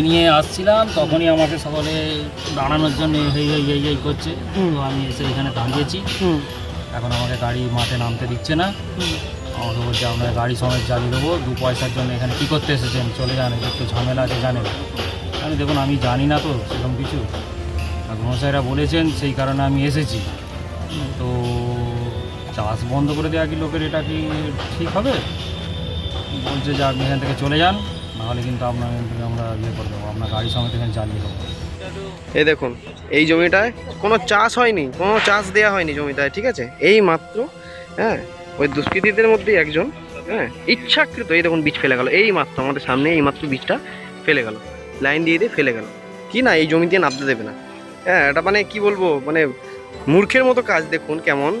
গাড়ি নিয়ে আসছিলাম তখনই আমাকে সকলে দাঁড়ানোর জন্য এই এই এই এই করছে। তো আমি এসে এখানে দাঁড়িয়েছি। এখন আমাকে গাড়ি মাঠে নামতে দিচ্ছে না। আমাকে বলছে আপনার গাড়ি সমেত জ্বালিয়ে দেবো। দু পয়সার জন্য এখানে কী করতে এসেছেন চলে যান একটু ঝামেলা আছে জানেন? আমি দেখুন আমি জানি না তো সেরকম কিছু। আর মশাইরা বলেছেন সেই কারণে আমি এসেছি। তো চাষ বন্ধ করে দেওয়া কি লোকের এটা কি ঠিক হবে? বলছে যে আপনি এখান থেকে চলে যান। নাহলে কিন্তু আপনার আমরা ইয়ে করে দেবো আপনার গাড়ি সমেত এখানে জ্বালিয়ে দেবো। এই দেখুন, এই জমিটায় কোনো চাষ হয়নি, কোনো চাষ দেওয়া হয়নি জমিটায়, ঠিক আছে? এই মাত্র হ্যাঁ? ওই দুষ্কৃতীদের মধ্যেই একজন হ্যাঁ? ইচ্ছাকৃত, এই দেখুন বীজ ফেলে গেল, এই মাত্র, আমাদের সামনে এই মাত্র বীজটা ফেলে গেল, লাইন দিয়ে দিয়ে ফেলে গেল। কি না, এই জমি দিয়ে নামতে দেবে না। হ্যাঁ এটা মানে কি বলব মানে মূর্খের মতো কাজ, দেখুন কেমন।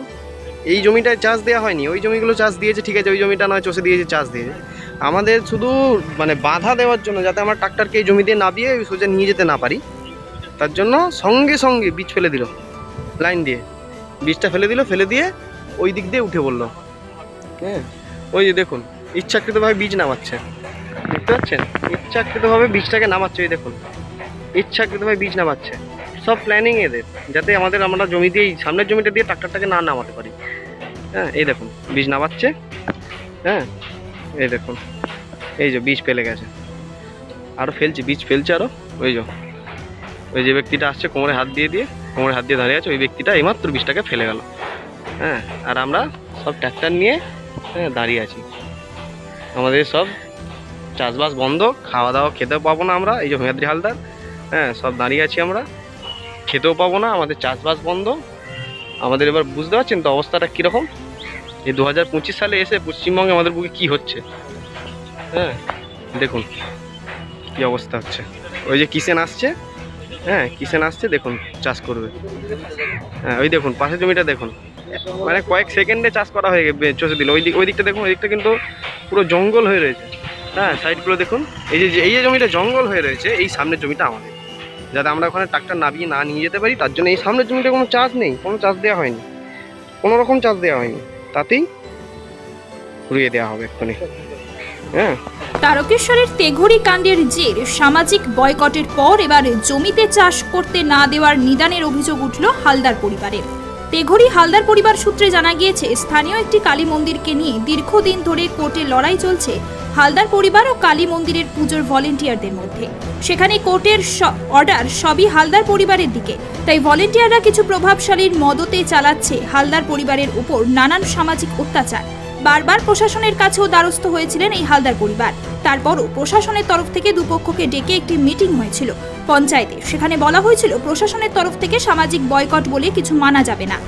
এই জমিটায় চাষ দেওয়া হয়নি, ওই জমিগুলো চাষ দিয়েছে, ঠিক আছে? ওই জমিটা নয়, চষে দিয়েছে, চাষ দিয়েছে। আমাদের শুধু মানে বাধা দেওয়ার জন্য, যাতে আমরা ট্রাক্টরকে এই জমি দিয়ে নামিয়ে সোজা নিয়ে যেতে না পারি, তার জন্য সঙ্গে সঙ্গে বীজ ফেলে দিল, লাইন দিয়ে। বীজটা ফেলে দিল, ফেলে দিয়ে ওই দিক দিয়ে উঠে পড়ল। হ্যাঁ ওই যে দেখুন, ইচ্ছাকৃতভাবে বীজ নামাচ্ছে। দেখতে পাচ্ছেন? ইচ্ছাকৃতভাবে বীজটাকে নামাচ্ছে ওই দেখুন। ইচ্ছাকৃতভাবে বীজ নামাচ্ছে। সব প্ল্যানিং এদের, যাতে আমাদের, আমরা জমি দিয়ে, সামনের জমিটা দিয়ে ট্রাক্টরটাকে না নামাতে পারি। হ্যাঁ এই দেখুন, বীজ নামাচ্ছে। হ্যাঁ এই দেখুন, এই যে বীজ ফেলে গেছে। আরও ফেলছে, বীজ ফেলছে আরও ওই যে ওই যে ব্যক্তিটা আসছে, কোমরে হাত দিয়ে দিয়ে, কোমরে হাত দিয়ে দাঁড়িয়ে আছে, ওই ব্যক্তিটা এইমাত্র বীজটাকে ফেলে গেল। হ্যাঁ আর আমরা সব ট্র্যাক্টর নিয়ে হ্যাঁ দাঁড়িয়ে আছি। আমাদের সব চাষবাস বন্ধ খাওয়া দাওয়া খেতেও পাবো না আমরা, এই যে ভূয়াদ্রি হালদার হ্যাঁ সব দাঁড়িয়ে আছি আমরা। খেতেও পাবো না, আমাদের চাষবাস বন্ধ। আমাদের এবার বুঝতে পারছেন তো অবস্থাটা কীরকম? এই দু হাজার পঁচিশ সালে এসে পশ্চিমবঙ্গে আমাদের বুকে কী হচ্ছে? হ্যাঁ দেখুন কী অবস্থা হচ্ছে। ওই যে কিষেন আসছে হ্যাঁ কিষেন আসছে, দেখুন চাষ করবে। হ্যাঁ ওই দেখুন, পাশের জমিটা দেখুন। মানে কয়েক সেকেন্ডে চাষ করা হয়ে গে- চষে দিল। ওই দিক ওই দিকটা দেখুন, ওই দিকটা কিন্তু পুরো জঙ্গল হয়ে রয়েছে। হ্যাঁ সাইডগুলো দেখুন, এই যে এই যে জমিটা জঙ্গল হয়ে রয়েছে, এই সামনের জমিটা আমাদের। যাতে আমরা ওখানে ট্রাক্টর নামিয়ে না নিয়ে যেতে পারি, তার জন্য এই সামনের জমিটা কোনো চাষ নেই, কোনো চাষ দেওয়া হয়নি। কোনো রকম চাষ দেওয়া হয়নি। তাতেই ঘুরিয়ে দেওয়া হবে এক্ষুনি। হ্যাঁ। তারকেশ্বরের তেঘুরি কাণ্ডের জের সামাজিক বয়কটের পর এবার জমিতে চাষ করতে না দেওয়ার নিদানের অভিযোগ উঠল হালদার পরিবারের। তেঘরি হালদার পরিবার সূত্রে জানা গিয়েছে, স্থানীয় একটি কালী মন্দিরকে নিয়ে দীর্ঘদিন ধরে কোর্টে লড়াই চলছে হালদার পরিবার ও কালী মন্দিরের পুজোর ভলেন্টিয়ারদের মধ্যে। সেখানে কোর্টের অর্ডার সবই হালদার পরিবারের দিকে। তাই ভলেন্টিয়াররা কিছু প্রভাবশালীর মদতে চালাচ্ছে হালদার পরিবারের উপর নানান সামাজিক অত্যাচার। বারবার প্রশাসনের কাছেও দ্বারস্থ হয়েছিলেন এই হালদার পরিবার। তারপরও প্রশাসনের তরফ থেকে দুপক্ষকে ডেকে একটি মিটিং হয়েছিল। পঞ্চায়েতে সেখানে বলা হয়েছিল, প্রশাসনের তরফ থেকে সামাজিক বয়কট বলে কিছু মানা যাবে না।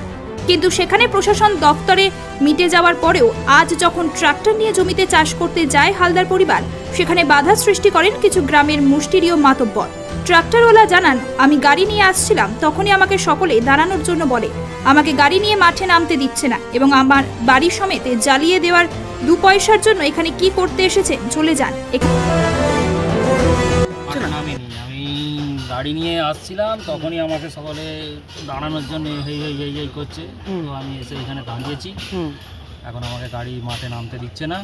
কিন্তু সেখানে প্রশাসন দপ্তরে মিটে যাওয়ার পরেও আজ যখন ট্রাক্টর নিয়ে জমিতে চাষ করতে যায় হালদার পরিবার, সেখানে বাধা সৃষ্টি করেন কিছু গ্রামের মুষ্টিরীয় মাতব্বর। ট্রাক্টরওয়ালা জানান আমি গাড়ি নিয়ে আসছিলাম তখনই আমাকে সকলে দাঁড়ানোর জন্য বলে আমাকে গাড়ি নিয়ে মাঠে নামতে দিচ্ছে না এবং আমার বাড়ি সমেত জ্বালিয়ে দেওয়ার দু পয়সার জন্য এখানে কি করতে এসেছে চলে যান। আমি গাড়ি নিয়ে আসছিলাম তখনই আমাকে সকলে দাঁড়ানোর জন্য হেই এই হেই এই করছে। তো আমি এসে এখানে দাঁড়িয়েছি। এখন আমাকে গাড়ি মাঠে নামতে দিচ্ছে না।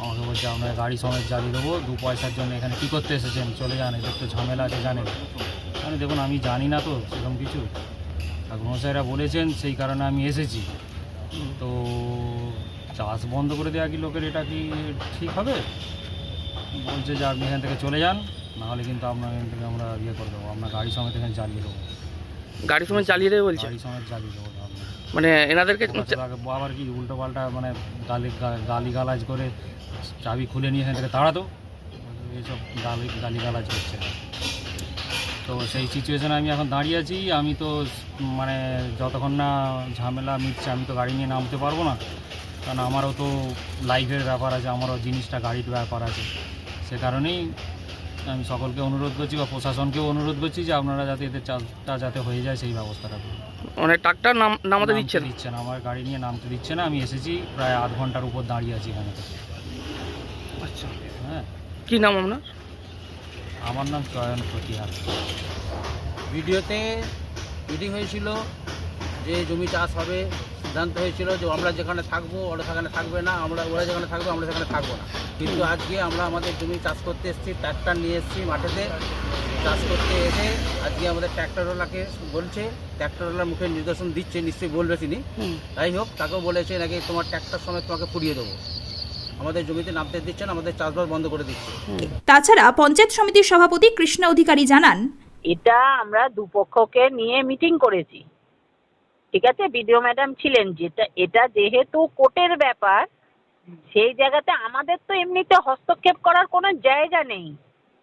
আমাকে বলছে আপনার গাড়ি সমেত জ্বালিয়ে দেবো দু পয়সার জন্য এখানে কী করতে এসেছেন? চলে যান এদের একটু ঝামেলা আছে জানেন। আমি দেখুন আমি জানি না তো সেরকম কিছু। আর মশাইরা বলেছেন সেই কারণে আমি এসেছি। তো চাষ বন্ধ করে দেওয়া কি লোকের এটা কি ঠিক হবে? বলছে যে আপনি এখান থেকে চলে যান নাহলে কিন্তু আপনার এখান থেকে আমরা ইয়ে করে দেবো আপনার গাড়ি সমেত এখানে জ্বালিয়ে দেবো। গাড়ি সময় চালিয়ে দেবে বলছে? গাড়ি সমেত জ্বালিয়ে দেবো। মানে এনাদেরকে আবার কি উল্টো পাল্টা মানে গালি গালি গালাজ করে চাবি খুলে নিয়ে এখান থেকে তাড়াতো? এইসব গালি গালি গালাজ করছে। তো সেই সিচুয়েশনে আমি এখন দাঁড়িয়ে আছি। আমি তো মানে যতক্ষণ না ঝামেলা মিটছে আমি তো গাড়ি নিয়ে নামতে পারব না। কারণ আমারও তো লাইফের ব্যাপার আছে আমারও জিনিসটা গাড়ির ব্যাপার আছে। সে কারণেই আমি সকলকে অনুরোধ করছি বা প্রশাসনকেও অনুরোধ করছি যে আপনারা যাতে এদের চাষটা যাতে হয়ে যায় সেই ব্যবস্থাটা করুন। মানে ট্রাক্টর নাম নামাতে দিচ্ছে না? দিচ্ছে না আমার গাড়ি নিয়ে নামতে দিচ্ছে না আমি এসেছি প্রায় আধ ঘণ্টার উপর দাঁড়িয়ে আছি এখানে। আচ্ছা। হ্যাঁ। কী নাম আপনার? আমার নাম চয়ন প্রতিহার। ভিডিওতে মিটিং হয়েছিল যে জমি চাষ হবে সিদ্ধান্ত হয়েছিল যে আমরা যেখানে থাকব ওরা সেখানে থাকবে না আমরা ওরা যেখানে থাকবে আমরা সেখানে থাকব না। কিন্তু আজকে আমরা আমাদের জমি চাষ করতে এসেছি ট্র্যাক্টর নিয়ে এসেছি মাঠেতে। চাষ করতে এসে আজকে আমাদের ট্র্যাক্টরওয়ালাকে বলছে ট্র্যাক্টরওয়ালার মুখে নির্দেশন দিচ্ছে নিশ্চয়ই বলবে তিনি। যাই হোক তাকেও বলেছে নাকি তোমার ট্র্যাক্টর সময় তোমাকে পুড়িয়ে দেবো। আমাদের জমিতে নামতে দিচ্ছে না আমাদের চাষবাস বন্ধ করে দিচ্ছে। তাছাড়া পঞ্চায়েত সমিতির সভাপতি কৃষ্ণ অধিকারী জানান এটা আমরা দুপক্ষকে নিয়ে মিটিং করেছি। ঠিক আছে? বিডিও ম্যাডাম ছিলেন যেটা এটা যেহেতু কোর্টের ব্যাপার, সেই জায়গাতে আমাদের তো এমনিতে হস্তক্ষেপ করার কোনো জায়গা নেই।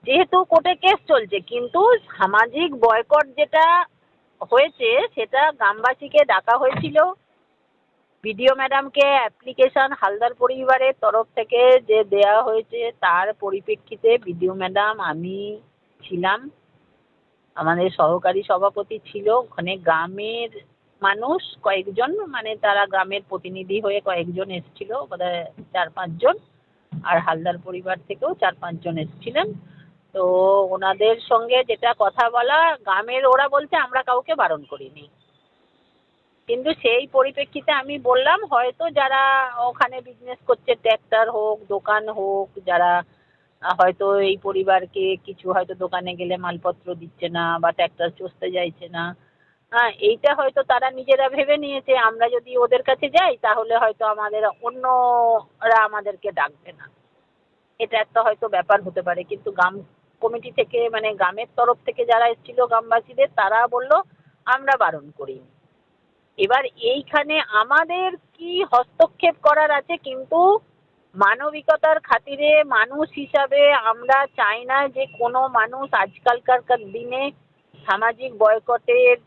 যেহেতু কোর্টে কেস চলছে, কিন্তু সামাজিক বয়কট যেটা হয়েছে, সেটা গ্রামবাসীকে ডাকা হয়েছিল। বিডিও ম্যাডামকে অ্যাপ্লিকেশন হালদার পরিবারের তরফ থেকে যে দেয়া হয়েছে, তার পরিপ্রেক্ষিতে বিডিও ম্যাডাম, আমি ছিলাম। আমাদের সহকারী সভাপতি ছিল। ওখানে গ্রামের মানুষ কয়েকজন মানে তারা গ্রামের প্রতিনিধি হয়ে কয়েকজন এসেছিল, বোধহয় চার পাঁচজন। আর হালদার পরিবার থেকেও চার পাঁচজন এসেছিলেন। তো ওনাদের সঙ্গে যেটা কথা বলা, গ্রামের ওরা বলছে, আমরা কাউকে বারণ করিনি। কিন্তু সেই পরিপ্রেক্ষিতে আমি বললাম, হয়তো যারা ওখানে বিজনেস করছে ট্র্যাক্টর হোক, দোকান হোক, যারা, হয়তো এই পরিবারকে কিছু, হয়তো দোকানে গেলে মালপত্র দিচ্ছে না বা ট্র্যাক্টর চষতে যাইছে না হ্যাঁ এইটা হয়তো তারা নিজেরা ভেবে নিয়েছে, আমরা যদি ওদের কাছে যাই, তাহলে হয়তো আমাদের অন্যরা আমাদেরকে ডাকবে না। এটা একটা হয়তো ব্যাপার হতে পারে, কিন্তু গ্রাম কমিটি থেকে মানে গ্রামের তরফ থেকে যারা এসেছিল গ্রামবাসীদের, তারা বলল, আমরা বারণ করিনি। এবার এইখানে আমাদের কি হস্তক্ষেপ করার আছে, কিন্তু মানবিকতার খাতিরে মানুষ হিসাবে আমরা চাই না যে কোনো মানুষ আজকালকার দিনে সামাজিক বয়কটের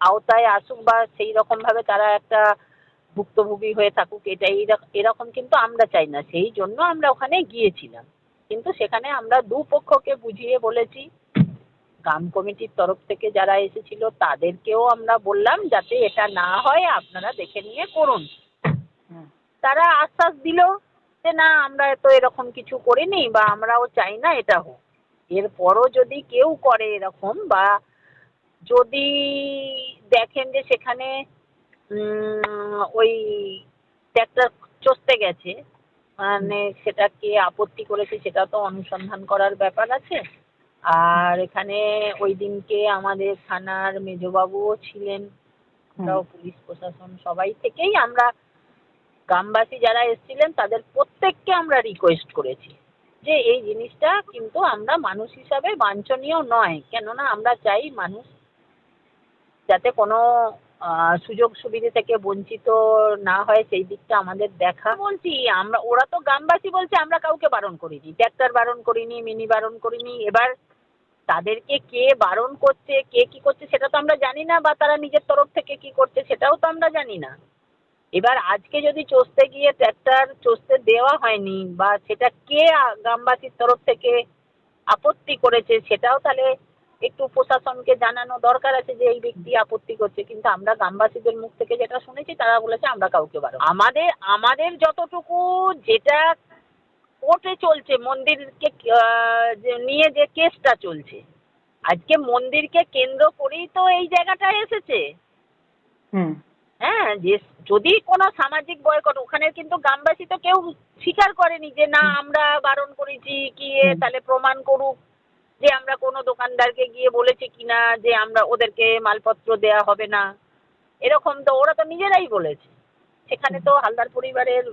আওতায় আসুক বা সেই রকমভাবে তারা একটা ভুক্তভোগী হয়ে থাকুক এটা এরকম কিন্তু আমরা চাই না। সেই জন্য আমরা ওখানে গিয়েছিলাম। কিন্তু সেখানে আমরা দুপক্ষকে বুঝিয়ে বলেছি। গ্রাম কমিটির তরফ থেকে যারা এসেছিল তাদেরকেও আমরা বললাম যাতে এটা না হয় আপনারা দেখে নিয়ে করুন। তারা আশ্বাস দিল যে না আমরা তো এরকম কিছু করিনি বা আমরাও চাই না এটা হোক। এরপরও যদি কেউ করে এরকম বা যদি দেখেন যে সেখানে ওই ট্র্যাক্টর চষতে গেছে মানে সেটা কে আপত্তি করেছে সেটা তো অনুসন্ধান করার ব্যাপার আছে। আর এখানে ওই দিনকে আমাদের থানার মেজবাবুও ছিলেন আমরাও পুলিশ প্রশাসন সবাই থেকেই আমরা গ্রামবাসী যারা এসেছিলেন তাদের প্রত্যেককে আমরা রিকোয়েস্ট করেছি যে এই জিনিসটা কিন্তু আমরা মানুষ হিসাবে বাঞ্ছনীয় নয়। কেননা আমরা চাই মানুষ যাতে কোনো সুযোগ সুবিধা থেকে বঞ্চিত না হয়, সেই দিকটা আমাদের দেখা। বলছি, আমরা, ওরা তো গ্রামবাসী বলছে, আমরা কাউকে বারণ করিনি। ট্র্যাক্টর বারণ করিনি, মিনি বারণ করিনি। এবার তাদেরকে কে বারণ করছে, কে কি করছে, সেটা তো আমরা জানি না, বা তারা নিজের তরফ থেকে কি করছে, সেটাও তো আমরা জানি না। এবার আজকে যদি চষতে গিয়ে ট্র্যাক্টর চষতে দেওয়া হয়নি, বা সেটা কে গ্রামবাসীর তরফ থেকে আপত্তি করেছে, সেটাও তাহলে একটু প্রশাসনকে জানানো দরকার আছে যে এই ব্যক্তি আপত্তি করছে। কিন্তু আমরা গ্রামবাসীদের মুখ থেকে যেটা শুনেছি তারা বলেছে আমরা কাউকে বারো আমাদের আমাদের যতটুকু যেটা কোর্টে চলছে মন্দিরকে যে নিয়ে যে কেসটা চলছে আজকে মন্দিরকে কেন্দ্র করেই তো এই জায়গাটা এসেছে। হ্যাঁ যে যদি কোনো সামাজিক বয়কট ওখানে কিন্তু গ্রামবাসী তো কেউ স্বীকার করেনি যে না আমরা বারণ করেছি কি এ, তাহলে প্রমাণ করুক। যে আমরা কোনো দোকানদারকে গিয়ে বলেছি কিনা যে আমরা ওদেরকে মালপত্র দেয়া হবে না। এরকম তো ওরা তো নিজেরাই বলেছে। সেখানে তো হালদার পরিবারের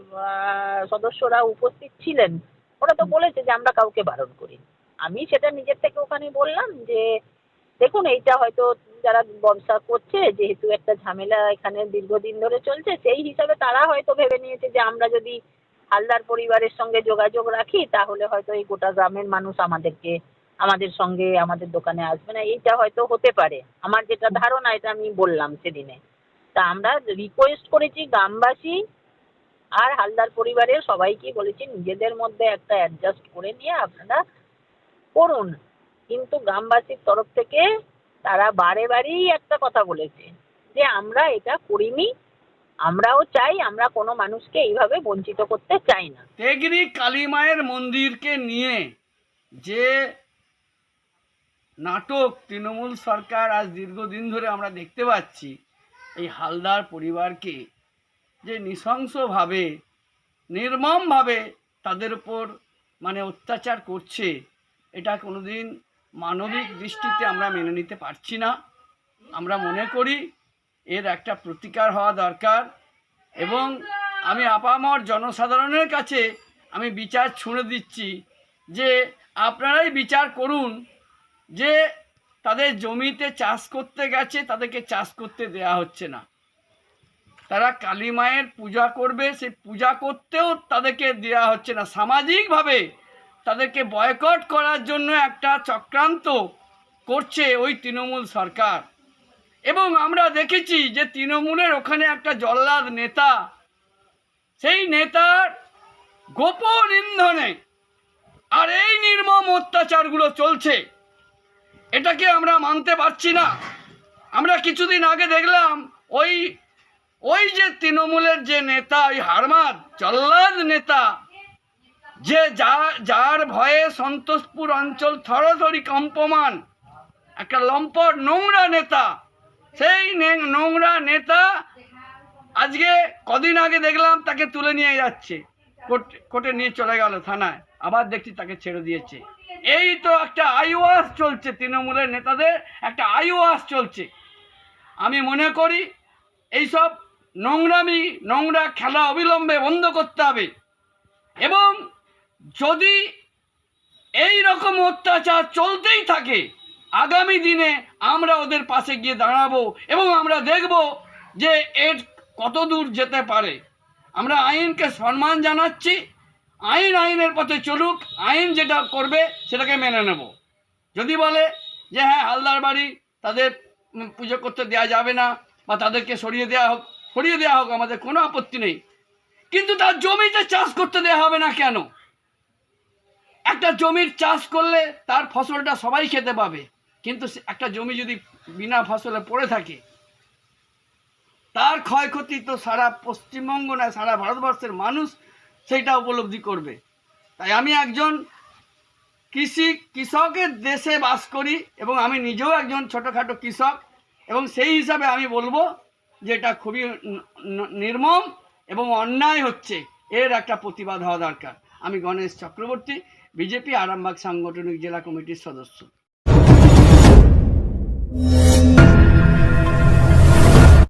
সদস্যরা উপস্থিত ছিলেন। ওরা তো বলেছে যে আমরা কাউকে বারণ করি আমি সেটা নিজের থেকে ওখানে বললাম যে, দেখুন, এইটা হয়তো যারা ব্যবসা করছে, যেহেতু একটা ঝামেলা এখানে দীর্ঘদিন ধরে চলছে, সেই হিসাবে তারা হয়তো ভেবে নিয়েছে যে আমরা যদি হালদার পরিবারের সঙ্গে যোগাযোগ রাখি, তাহলে হয়তো এই গোটা গ্রামের মানুষ আমাদেরকে আমাদের সঙ্গে আমাদের দোকানে আসবে না, এইটা হয়তো হতে পারে। আমার যেটা ধারণা, এটা আমি বললাম সেদিনে। তা আমরা রিকোয়েস্ট করেছি গ্রামবাসী আর হালদার পরিবারের সবাইকেই বলেছি, নিজেদের মধ্যে একটা অ্যাডজাস্ট করে নিয়ে আপনারা করুন। কিন্তু গ্রামবাসীর তরফ থেকে তারা বারে বারেই একটা কথা বলেছে যে, আমরা এটা করিনি, আমরাও চাই, আমরা কোনো মানুষকে এইভাবে বঞ্চিত করতে চাই না। তেগরি কালী মায়ের মন্দিরকে নিয়ে যে নাটক তৃণমূল সরকার আজ দীর্ঘদিন ধরে আমরা দেখতে পাচ্ছি। এই হালদার পরিবারকে যে নৃশংসভাবে, নির্মমভাবে তাদের উপর মানে অত্যাচার করছে, এটা কোনোদিন মানবিক দৃষ্টিতে আমরা মেনে নিতে পারছি না। আমরা মনে করি এর একটা প্রতিকার হওয়া দরকার এবং আমি আপামর জনসাধারণের কাছে আমি বিচার ছুঁড়ে দিচ্ছি যে আপনারাই বিচার করুন যে তাদের জমিতে চাষ করতে গেছে, তাদেরকে চাষ করতে দেয়া হচ্ছে না। তারা কালী মায়ের পূজা করবে, সেই পূজা করতেও তাদেরকে দেওয়া হচ্ছে না। সামাজিকভাবে তাদেরকে বয়কট করার জন্য একটা চক্রান্ত করছে ওই তৃণমূল সরকার। এবং আমরা দেখেছি যে তৃণমূলের ওখানে একটা জল্লাদ নেতা, সেই নেতার গোপন ইন্ধনে আর এই নির্মম অত্যাচারগুলো চলছে। এটাকে আমরা মানতে পারছি না। আমরা কিছুদিন আগে দেখলাম ওই ওই যে তৃণমূলের যে নেতা, ওই হারমাদ জল্লাদ নেতা, যে যা, যার ভয়ে সন্তোষপুর অঞ্চল থরথরি কম্পমান, একটা লম্পট নোংরা নেতা, সেই নোংরা নেতা আজকে কদিন আগে দেখলাম তাকে তুলে নিয়ে যাচ্ছে কোর্টে নিয়ে চলে গেল থানায়, আবার দেখছি তাকে ছেড়ে দিয়েছে। এই তো একটা আইওয়াস চলছে, তৃণমূলের নেতাদের একটা আইওয়াস চলছে। আমি মনে করি এইসব নোংরামি, নোংরা খেলা অবিলম্বে বন্ধ করতে হবে। এবং যদি এই রকম অত্যাচার চলতেই থাকে, আগামী দিনে আমরা ওদের পাশে গিয়ে দাঁড়াবো এবং আমরা দেখব যে এর কত দূর যেতে পারে। আমরা আইনকে সম্মান জানাচ্ছি আইন, আইনের পথে চলুক, আইন যেটা করবে সেটাকে মেনে নেব। যদি বলে যে হ্যাঁ হালদার বাড়ি তাদের পুজো করতে দেওয়া যাবে না বা তাদেরকে সরিয়ে দেওয়া হোক, সরিয়ে দেওয়া হোক, আমাদের কোনো আপত্তি নেই। কিন্তু তার জমিতে চাষ করতে দেওয়া হবে না কেন? একটা জমির চাষ করলে তার ফসলটা সবাই খেতে পাবে। কিন্তু একটা জমি যদি বিনা ফসলে পড়ে থাকে, তার ক্ষয়ক্ষতি তো সারা পশ্চিমবঙ্গ নয়, সারা ভারতবর্ষের মানুষ সেইটা উপলব্ধি করবে। তাই আমি একজন কৃষি, কৃষকের দেশে বাস করি এবং আমি নিজেও একজন ছোটোখাটো কৃষক এবং সেই হিসাবে আমি বলব যে এটা খুবই নির্মম এবং অন্যায় হচ্ছে। এর একটা প্রতিবাদ হওয়া দরকার। আমি গণেশ চক্রবর্তী, বিজেপি আরামবাগ সাংগঠনিক জেলা কমিটির সদস্য।